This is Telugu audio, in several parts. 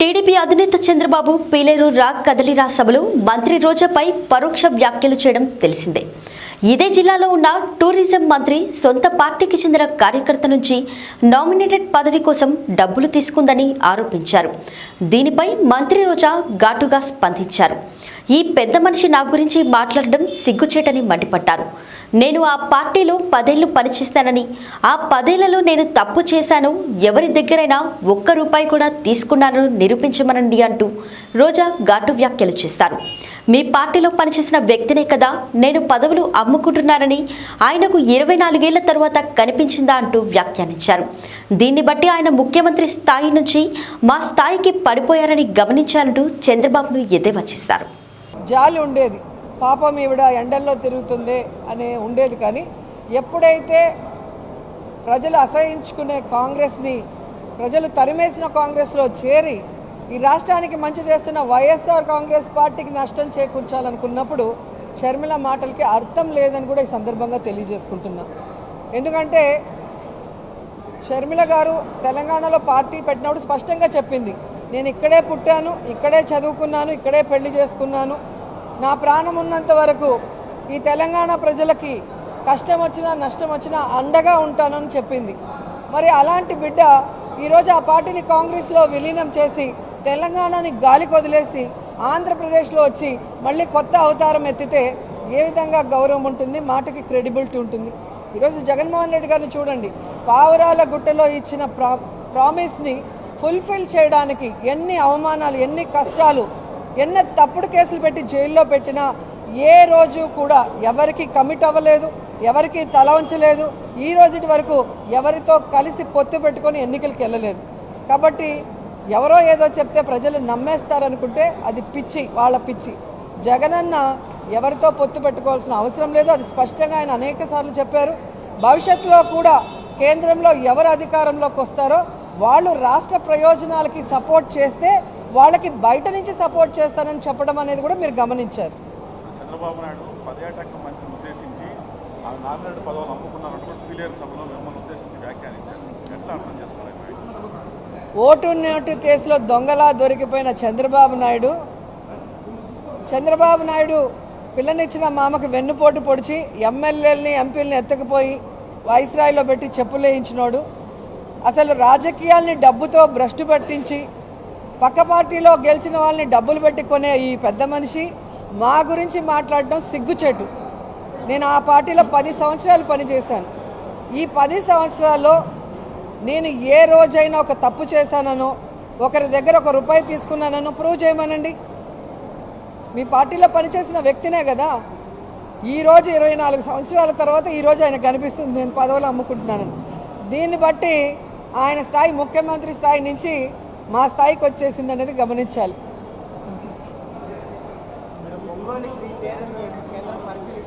టీడీపీ అధినేత చంద్రబాబు పీలేరు రా కదలిరా సభలో మంత్రి రోజాపై పరోక్ష వ్యాఖ్యలు చేయడం తెలిసిందే. ఇదే జిల్లాలో ఉన్న టూరిజం మంత్రి సొంత పార్టీకి చెందిన కార్యకర్త నుంచి నామినేటెడ్ పదవి కోసం డబ్బులు తీసుకుందని ఆరోపించారు. దీనిపై మంత్రి రోజా ఘాటుగా స్పందించారు. ఈ పెద్ద మనిషి నా గురించి మాట్లాడడం సిగ్గుచేటని మండిపడ్డారు నేను ఆ పార్టీలో పదేళ్ళు పనిచేస్తానని ఆ పదేళ్ళలో నేను తప్పు చేశాను ఎవరి దగ్గరైనా ఒక్క రూపాయి కూడా తీసుకున్నానని నిరూపించమనండి అంటూ రోజా ఘాటు వ్యాఖ్యలు చేస్తారు. మీ పార్టీలో పనిచేసిన వ్యక్తినే కదా నేను పదవులు అమ్ముకుంటున్నానని ఆయనకు ఇరవై నాలుగేళ్ళ తరువాత కనిపించిందా అంటూ వ్యాఖ్యానించారు. దీన్ని బట్టి ఆయన ముఖ్యమంత్రి స్థాయి నుంచి మా స్థాయికి పడిపోయారని గమనించాలంటూ చంద్రబాబును ఎద్దేవా చేశారు. జాలి ఉండేది. పాపం ఈవిడ ఎండల్లో తిరుగుతుంది అనే ఉండేది కానీ ఎప్పుడైతే ప్రజలు అసహించుకునే కాంగ్రెస్ని ప్రజలు తరిమేసిన కాంగ్రెస్లో చేరి ఈ రాష్ట్రానికి మంచి చేస్తున్న వైఎస్ఆర్ కాంగ్రెస్ పార్టీకి నష్టం చేకూర్చాలనుకున్నప్పుడు షర్మిల మాటలకి అర్థం లేదని కూడా ఈ సందర్భంగా తెలియజేసుకుంటున్నా. ఎందుకంటే షర్మిల గారు తెలంగాణలో పార్టీ పెట్టినప్పుడు స్పష్టంగా చెప్పింది నేను ఇక్కడే పుట్టాను ఇక్కడే చదువుకున్నాను ఇక్కడే పెళ్ళి చేసుకున్నాను నా ప్రాణం ఉన్నంత వరకు ఈ తెలంగాణ ప్రజలకి కష్టం వచ్చినా నష్టం వచ్చినా అండగా ఉంటానని చెప్పింది. మరి అలాంటి బిడ్డ ఈరోజు ఆ పార్టీని కాంగ్రెస్లో విలీనం చేసి తెలంగాణని గాలి కొదిలేసి ఆంధ్రప్రదేశ్లో వచ్చి మళ్ళీ కొత్త అవతారం ఎత్తితే ఏ విధంగా గౌరవం ఉంటుంది మాటకి క్రెడిబిలిటీ ఉంటుంది? ఈరోజు జగన్మోహన్ రెడ్డి గారిని చూడండి. పావురాల గుట్టలో ఇచ్చిన ప్రా ప్రామిస్ని ఫుల్ఫిల్ చేయడానికి ఎన్ని అవమానాలు ఎన్ని కష్టాలు ఎన్ని తప్పుడు కేసులు పెట్టి జైల్లో పెట్టినా ఏ రోజు కూడా ఎవరికి కమిట్ అవ్వలేదు ఎవరికి తల ఉంచలేదు ఈ రోజుటి వరకు ఎవరితో కలిసి పొత్తు పెట్టుకొని ఎన్నికలకు వెళ్ళలేదు. కాబట్టి ఎవరో ఏదో చెప్తే ప్రజలు నమ్మేస్తారనుకుంటే అది పిచ్చి వాళ్ళ పిచ్చి. జగనన్న ఎవరితో పొత్తు పెట్టుకోవాల్సిన అవసరం లేదు అది స్పష్టంగా ఆయన అనేక చెప్పారు. భవిష్యత్తులో కూడా కేంద్రంలో ఎవరు అధికారంలోకి వస్తారో వాళ్ళు రాష్ట్ర ప్రయోజనాలకి సపోర్ట్ చేస్తే వాళ్ళకి బయట నుంచి సపోర్ట్ చేస్తానని చెప్పడం అనేది కూడా మీరు గమనించారు. చంద్రబాబు నాయుడు పర్యాటక మంత్రిని ఉద్దేశించి ఆ నామినేట్ పదవులు అమ్ముకున్నారంటే పిలియర్ సభలో మిమ్మల్ని ఉద్దేశించి వ్యాఖ్యానించారు. ఎట్లా అర్థం చేస్తున్నారు ఓటు నోటు కేసులో దొంగలా దొరికిపోయిన చంద్రబాబు నాయుడు చంద్రబాబు నాయుడు పిల్లనిచ్చిన మామకు వెన్నుపోటు పొడిచి ఎమ్మెల్యేలని ఎంపీలని ఎత్తకపోయి వైస్రాయిలో పెట్టి చెప్పులేయించినోడు అసలు రాజకీయాల్ని డబ్బుతో భ్రష్టు పట్టించి పక్క పార్టీలో గెలిచిన వాళ్ళని డబ్బులు పెట్టి కొనే ఈ పెద్ద మనిషి మా గురించి మాట్లాడడం సిగ్గుచేటు. నేను ఆ పార్టీలో పది సంవత్సరాలు పనిచేశాను. ఈ పది సంవత్సరాల్లో నేను ఏ రోజైనా ఒక తప్పు చేశాననో ఒకరి దగ్గర ఒక రూపాయి తీసుకున్నానో ప్రూవ్ చేయమనండి. మీ పార్టీలో పనిచేసిన వ్యక్తినే కదా. ఈరోజు ఇరవై నాలుగు సంవత్సరాల తర్వాత ఈరోజు ఆయన కనిపిస్తుంది. నేను పదవులు అమ్ముకుంటున్నాను దీన్ని బట్టి ఆయన స్థాయి ముఖ్యమంత్రి స్థాయి నుంచి మా స్థాయికి వచ్చేసింది అనేది గమనించాలి.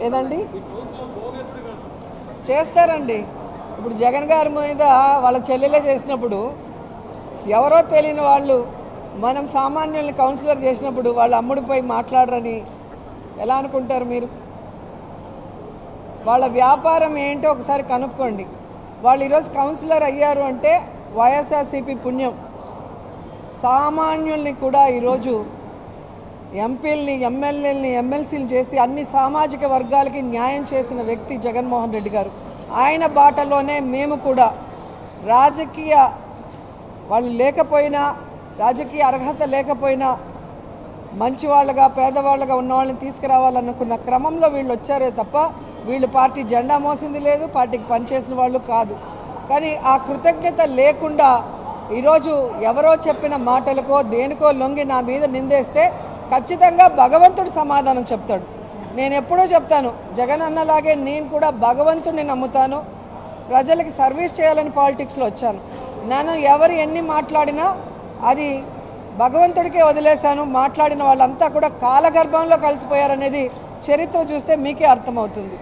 ఏదండి? చేస్తారండి. ఇప్పుడు జగన్ గారి మీద వాళ్ళ చెల్లెలే చేసినప్పుడు ఎవరో తెలియని వాళ్ళు మనం సామాన్యుల్ని కౌన్సిలర్ చేసినప్పుడు వాళ్ళ అమ్ముడిపోయి మాట్లాడరని ఎలా అనుకుంటారు మీరు? వాళ్ళ వ్యాపారం ఏంటో ఒకసారి కనుక్కోండి. వాళ్ళు ఈరోజు కౌన్సిలర్ అయ్యారు అంటే వైఎస్ఆర్సీపీ పుణ్యం. సామాన్యుల్ని కూడా ఈరోజు ఎంపీల్ని ఎమ్మెల్యేలని ఎమ్మెల్సీలు చేసి అన్ని సామాజిక వర్గాలకి న్యాయం చేసిన వ్యక్తి జగన్మోహన్ రెడ్డి గారు. ఆయన బాటలోనే మేము కూడా రాజకీయ వాళ్ళు లేకపోయినా రాజకీయ అర్హత లేకపోయినా మంచివాళ్ళగా పేదవాళ్ళగా ఉన్నవాళ్ళని తీసుకురావాలనుకున్న క్రమంలో వీళ్ళు వచ్చారే తప్ప వీళ్ళు పార్టీ జెండా మోసింది లేదు పార్టీకి పనిచేసిన వాళ్ళు కాదు. కానీ ఆ కృతజ్ఞత లేకుండా ఈరోజు ఎవరో చెప్పిన మాటలకో దేనికో లొంగి నా మీద నిందేస్తే ఖచ్చితంగా భగవంతుడు సమాధానం చెప్తాడు. నేను ఎప్పుడూ చెప్తాను జగన్ అన్నలాగే నేను కూడా భగవంతుడిని నమ్ముతాను ప్రజలకి సర్వీస్ చేయాలని పాలిటిక్స్లో వచ్చాను. నేను ఎవరు ఎన్ని మాట్లాడినా అది భగవంతుడికే వదిలేశాను మాట్లాడిన వాళ్ళంతా కూడా కాలగర్భంలో కలిసిపోయారనేది చరిత్ర చూస్తే మీకే అర్థమవుతుంది.